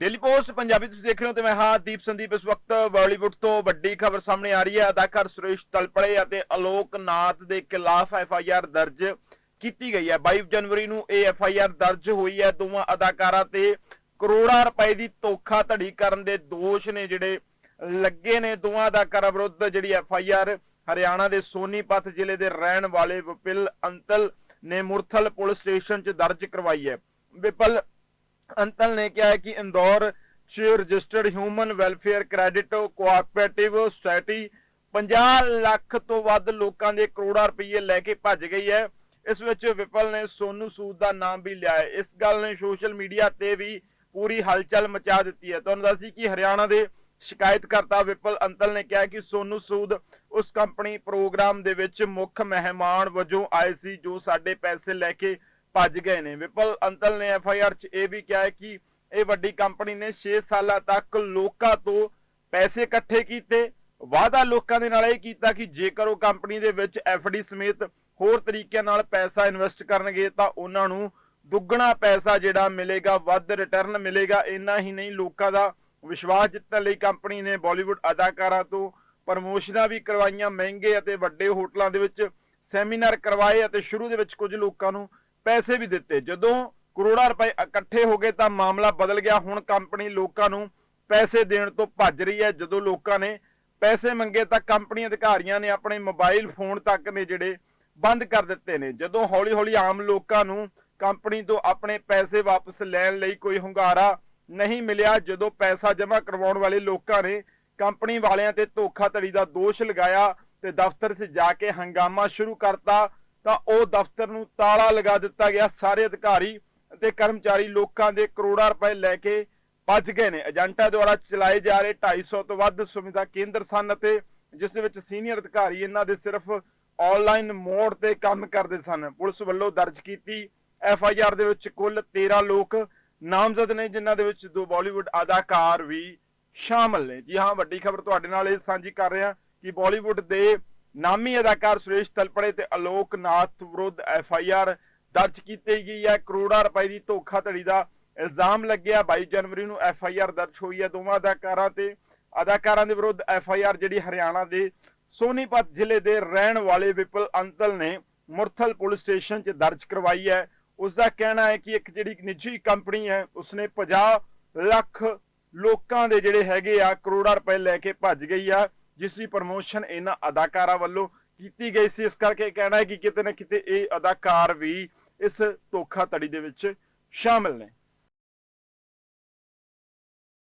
Daily post, Punjabi ਤੁਸੀਂ ਦੇਖ ਰਹੇ ਹੋ ਤੇ ਮੈਂ ਹਾਂ ਦੀਪ ਸੰਦੀਪ ਇਸ ਵਕਤ ਬਾਲੀਵੁੱਡ ਤੋਂ ਵੱਡੀ ਖਬਰ ਸਾਹਮਣੇ ਆ ਰਹੀ ਹੈ। ਅਦਾਕਾਰ ਸੁਰੇਸ਼ ਤਲਪੜੇ ਅਤੇ ਅਲੋਕ ਨਾਥ ਦੇ ਖਿਲਾਫ ਐਫ ਆਈ ਆਰ ਦਰਜ ਕੀਤੀ ਗਈ ਹੈ। 22 ਜਨਵਰੀ ਨੂੰ ਇਹ ਐਫ ਆਈ ਆਰ ਦਰਜ ਹੋਈ ਹੈ। ਦੋਵਾਂ ਅਦਾਕਾਰਾਂ ਤੇ ਕਰੋੜਾਂ ਰੁਪਏ ਦੀ ਧੋਖਾ ਧੜੀ ਕਰਨ ਦੇ ਦੋਸ਼ ਨੇ ਜਿਹੜੇ ਲੱਗੇ ਨੇ। ਦੋਵਾਂ ਅਦਾਕਾਰਾਂ ਵਿਰੁੱਧ ਜਿਹੜੀ ਐਫ ਆਈ ਆਰ ਹਰਿਆਣਾ ਦੇ ਸੋਨੀਪਤ ਜ਼ਿਲ੍ਹੇ ਦੇ ਰਹਿਣ ਵਾਲੇ ਵਿਪਿਲ ਅੰਤਲ ਨੇ ਮੁਰਥਲ ਪੁਲਿਸ ਸਟੇਸ਼ਨ 'ਚ ਦਰਜ ਕਰਵਾਈ ਹੈ। ਵਿਪਲ ਅੰਤਲ ਨੇ ਕਿਹਾ ਹੈ ਕਿ ਇੰਦੌਰ 'ਚ registered human welfare credit cooperative society 50 lakh ਤੋਂ ਵੱਧ ਲੋਕਾਂ ਦੇ ਕਰੋੜਾਂ ਰੁਪਏ ਲੈ ਕੇ ਭੱਜ ਗਈ ਹੈ। ਇਸ ਵਿੱਚ ਵਿਪਲ ਨੇ ਸੋਨੂ ਸੂਦ ਦਾ ਨਾਮ ਵੀ ਲਿਆ ਹੈ। ਇਸ ਗੱਲ ਨੇ ਸੋਸ਼ਲ ਮੀਡੀਆ ਤੇ ਵੀ ਪੂਰੀ ਹਲਚਲ ਮਚਾ ਦਿੱਤੀ ਹੈ। ਤੁਹਾਨੂੰ ਦੱਸੀ ਕਿ ਹਰਿਆਣਾ ਦੇ ਸ਼ਿਕਾਇਤਕਰਤਾ ਵਿਪਲ ਅੰਤਲ ਨੇ ਕਿਹਾ ਕਿ ਸੋਨੂ ਸੂਦ ਉਸ ਕੰਪਨੀ ਪ੍ਰੋਗਰਾਮ ਦੇ ਵਿੱਚ ਮੁੱਖ ਮਹਿਮਾਨ ਵਜੋਂ ਆਏ ਸੀ, ਜੋ ਸਾਡੇ ਪੈਸੇ ਲੈ ਕੇ ਭੱਜ ਗਏ ਨੇ। ਵਿਪਲ ਅੰਤਲ ਨੇ ਐਫ ਆਈ ਆਰ 'ਚ ਇਹ ਵੀ ਕਿਹਾ ਹੈ ਕਿ ਇਹ ਵੱਡੀ ਕੰਪਨੀ ਨੇ 6 ਸਾਲਾਂ ਤੱਕ ਲੋਕਾਂ ਤੋਂ ਪੈਸੇ ਇਕੱਠੇ ਕੀਤੇ। ਵਾਅਦਾ ਲੋਕਾਂ ਦੇ ਨਾਲ ਇਹ ਕੀਤਾ ਕਿ ਜੇਕਰ ਉਹ ਕੰਪਨੀ ਦੇ ਵਿੱਚ ਡੀ ਸਮੇਤ ਹੋਰ ਤਰੀਕਿਆਂ ਨਾਲ ਪੈਸਾ ਇਨਵੈਸਟ ਕਰਨਗੇ ਤਾਂ ਉਹਨਾਂ ਨੂੰ ਦੁੱਗਣਾ ਪੈਸਾ ਜਿਹੜਾ ਮਿਲੇਗਾ, ਵੱਧ ਰਿਟਰਨ ਮਿਲੇਗਾ। ਇੰਨਾ ਹੀ ਨਹੀਂ, ਲੋਕਾਂ ਦਾ ਵਿਸ਼ਵਾਸ ਜਿੱਤਣ ਲਈ ਕੰਪਨੀ ਨੇ ਬਾਲੀਵੁੱਡ ਅਦਾਕਾਰਾਂ ਤੋਂ ਪ੍ਰਮੋਸ਼ਨਾਂ ਵੀ ਕਰਵਾਈਆਂ ਮਹਿੰਗੇ ਅਤੇ ਵੱਡੇ ਹੋਟਲਾਂ ਦੇ ਵਿੱਚ ਸੈਮੀਨਾਰ ਕਰਵਾਏ ਅਤੇ ਸ਼ੁਰੂ ਦੇ ਵਿੱਚ ਕੁਝ ਲੋਕਾਂ ਨੂੰ ਪੈਸੇ ਵੀ ਦਿੱਤੇ। ਜਦੋਂ ਕਰੋੜਾਂ ਰੁਪਏ ਇਕੱਠੇ ਹੋ ਗਏ ਤਾਂ ਮਾਮਲਾ ਬਦਲ ਗਿਆ। ਹੁਣ ਕੰਪਨੀ ਲੋਕਾਂ ਨੂੰ ਪੈਸੇ ਦੇਣ ਤੋਂ ਭੱਜ ਰਹੀ ਹੈ। ਜਦੋਂ ਲੋਕਾਂ ਨੇ ਪੈਸੇ ਮੰਗੇ ਤਾਂ ਕੰਪਨੀ ਅਧਿਕਾਰੀਆਂ ਨੇ ਆਪਣੇ ਮੋਬਾਈਲ ਫੋਨ ਤੱਕ ਨੇ ਜਿਹੜੇ ਬੰਦ ਕਰ ਦਿੱਤੇ ਨੇ। ਜਦੋਂ ਹੌਲੀ-ਹੌਲੀ ਆਮ ਲੋਕਾਂ ਨੂੰ ਕੰਪਨੀ ਤੋਂ ਆਪਣੇ ਪੈਸੇ ਵਾਪਸ ਲੈਣ ਲਈ ਕੋਈ ਹੁੰਗਾਰਾ ਨਹੀਂ ਮਿਲਿਆ, ਜਦੋਂ ਪੈਸਾ ਜਮ੍ਹਾਂ ਕਰਵਾਉਣ ਵਾਲੇ ਲੋਕਾਂ ਨੇ ਕੰਪਨੀ ਵਾਲਿਆਂ ਤੇ ਧੋਖਾਧੜੀ ਦਾ ਦੋਸ਼ ਲਗਾਇਆ ਤੇ ਦਫ਼ਤਰ 'ਚ ਜਾ ਕੇ ਹੰਗਾਮਾ ਸ਼ੁਰੂ ਕਰਤਾ ਤਾਂ ਉਹ ਦਫ਼ਤਰ ਨੂੰ ਤਾਲਾ ਲਗਾ ਦਿੱਤਾ ਗਿਆ। ਸਾਰੇ ਅਧਿਕਾਰੀ ਅਤੇ ਕਰਮਚਾਰੀ ਲੋਕਾਂ ਦੇ ਕਰੋੜਾਂ ਰੁਪਏ ਲੈ ਕੇ ਭੱਜ ਗਏ ਨੇ। ਏਜੰਟਾਂ ਦੁਆਰਾ ਚਲਾਏ ਜਾ ਰਹੇ 250 ਤੋਂ ਵੱਧ ਸੁਵਿਧਾ ਕੇਂਦਰ ਸਨ ਅਤੇ ਜਿਸ ਦੇ ਵਿੱਚ ਸੀਨੀਅਰ ਅਧਿਕਾਰੀ ਇਹਨਾਂ ਦੇ ਸਿਰਫ ਆਨਲਾਈਨ ਮੋਡ ਤੇ ਕੰਮ ਕਰਦੇ ਸਨ। ਪੁਲਿਸ ਵੱਲੋਂ ਦਰਜ ਕੀਤੀ ਐਫ ਆਈ ਆਰ ਦੇ ਵਿੱਚ ਕੁੱਲ 13 ਲੋਕ ਨਾਮਜ਼ਦ ਨੇ, ਜਿਨ੍ਹਾਂ ਦੇ ਵਿੱਚ ਦੋ ਬਾਲੀਵੁੱਡ ਅਦਾਕਾਰ ਵੀ ਸ਼ਾਮਲ ਨੇ। ਜੀ ਹਾਂ, ਵੱਡੀ ਖਬਰ ਤੁਹਾਡੇ ਨਾਲ ਇਹ ਸਾਂਝੀ ਕਰ ਰਿਹਾ ਕਿ ਬਾਲੀਵੁੱਡ ਦੇ ਨਾਮੀ ਅਦਾਕਾਰ ਸੁਰੇਸ਼ ਤਲਪੜੇ ਤੇ ਅਲੋਕ ਨਾਥ ਵਿਰੁੱਧ ਐਫ ਆਈ ਆਰ ਦਰਜ ਕੀਤੀ ਗਈ ਹੈ। ਕਰੋੜਾਂ ਰੁਪਏ ਦੀ ਧੋਖਾਧੜੀ ਦਾ ਇਲਜ਼ਾਮ ਲੱਗਿਆ। 22 ਜਨਵਰੀ ਨੂੰ ਐਫ ਆਈ ਆਰ ਦਰਜ ਹੋਈ ਹੈ। ਦੋਵਾਂ ਅਦਾਕਾਰਾਂ ਤੇ ਅਦਾਕਾਰਾਂ ਦੇ ਵਿਰੁੱਧ ਐਫ ਆਈ ਆਰ ਜਿਹੜੀ ਹਰਿਆਣਾ ਦੇ ਸੋਨੀਪਤ ਜ਼ਿਲ੍ਹੇ ਦੇ ਰਹਿਣ ਵਾਲੇ ਵਿਪਲ ਅੰਤਲ ਨੇ ਮੁਰਥਲ ਪੁਲਿਸ ਸਟੇਸ਼ਨ 'ਚ ਦਰਜ ਕਰਵਾਈ ਹੈ। ਉਸ ਦਾ ਕਹਿਣਾ ਹੈ ਕਿ ਇੱਕ ਜਿਹੜੀ ਨਿੱਜੀ ਕੰਪਨੀ ਹੈ, ਉਸਨੇ 50 ਲੱਖ ਲੋਕਾਂ ਦੇ ਜਿਹੜੇ ਹੈਗੇ ਆ, ਕਰੋੜਾਂ ਰੁਪਏ ਲੈ ਕੇ ਭੱਜ ਗਈ ਆ। ਜਿਸ ਦੀ ਪ੍ਰਮੋਸ਼ਨ ਇਹਨਾਂ ਅਦਾਕਾਰਾਂ ਵੱਲੋਂ ਕੀਤੀ ਗਈ ਸੀ। ਇਸ ਕਰਕੇ ਕਹਿਣਾ ਹੈ ਕਿ ਕਿਤੇ ਨਾ ਕਿਤੇ ਇਹ ਅਦਾਕਾਰ ਵੀ ਇਸ ਧੋਖਾਧੜੀ ਦੇ ਵਿੱਚ ਸ਼ਾਮਲ ਨੇ।